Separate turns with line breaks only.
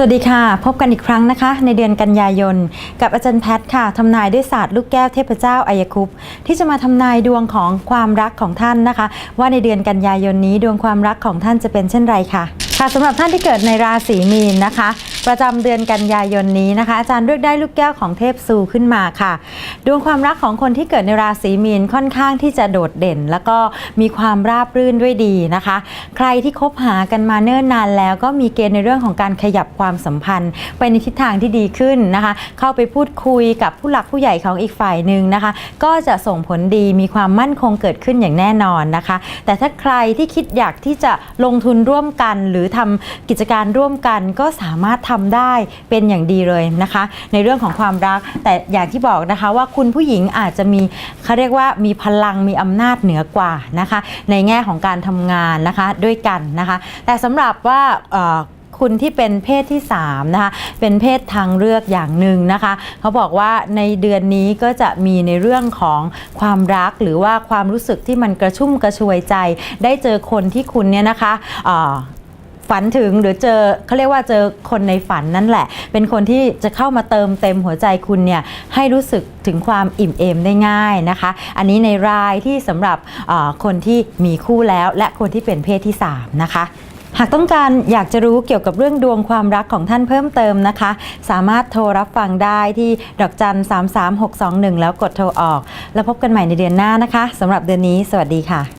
สวัสดีค่ะ พบกันอีกครั้งนะคะ ในเดือนกันยายน กับอาจารย์แพทย์ค่ะทำนายด้วยศาสตร์ลูกแก้วเทพเจ้าอายคุปที่จะมาทำนายดวงของความรักของท่านนะคะ ว่าในเดือนกันยายนนี้ดวงความรักของท่านจะเป็นเช่นไรค่ะค่ะสำหรับท่านที่เกิดในราศีมีนนะคะ ประจำเดือนกันยายนนี้นะคะ อาจารย์เลือกได้ลูกแก้วของเทพซูขึ้นมาค่ะ ดวงความรักของคนที่เกิดในราศีมีนค่อนข้างที่จะโดดเด่น แล้วก็มีความราบรื่นด้วยดีนะคะ ใครที่คบหากันมาเนิ่นนานแล้วก็มีเกณฑ์ในเรื่องของการขยับความสัมพันธ์ ไปในทิศทางที่ดีขึ้นนะคะ เข้าไปพูดคุยกับผู้หลักผู้ใหญ่ของอีกฝ่ายหนึ่งนะคะ ก็จะส่งผลดีมีความมั่นคงเกิดขึ้นอย่างแน่นอนนะคะ แต่ถ้าใครที่คิดอยากที่จะลงทุนร่วมกัน หรือทำกิจการร่วมกันก็สามารถทำได้เป็นอย่างดีเลยนะคะ ในเรื่องของความรัก แต่อย่างที่บอกนะคะว่าคุณผู้หญิงอาจจะมีเขาเรียกว่ามีพลังมีอำนาจเหนือกว่านะคะ ในแง่ของการทำงานนะคะด้วยกันนะคะ แต่สำหรับว่าคุณที่เป็นเพศที่3นะคะเป็นเพศทางเลือกอย่างหนึ่งนะคะ เขาบอกว่าในเดือนนี้ก็จะมีในเรื่องของความรักหรือว่าความรู้สึกที่มันกระชุ่มกระชวยใจ ได้เจอคนที่คุณเนี่ยนะคะ ฝันถึงหรือเจอเขาเรียกว่าเจอคนในฝันนั่นแหละ เป็นคนที่จะเข้ามาเติมเต็มหัวใจคุณเนี่ยให้รู้สึกถึงความอิ่มเอมได้ง่ายนะคะ อันนี้ในรายที่สำหรับคนที่มีคู่แล้วและคนที่เป็นเพศที่ 3 นะคะหากต้องการอยากจะรู้เกี่ยวกับเรื่องดวงความรักของท่านเพิ่มเติมนะคะ สามารถโทรรับฟังได้ที่ดอกจัน 33621 แล้วกดโทรออก แล้วพบกันใหม่ในเดือนหน้านะคะสำหรับเดือนนี้ สวัสดีค่ะ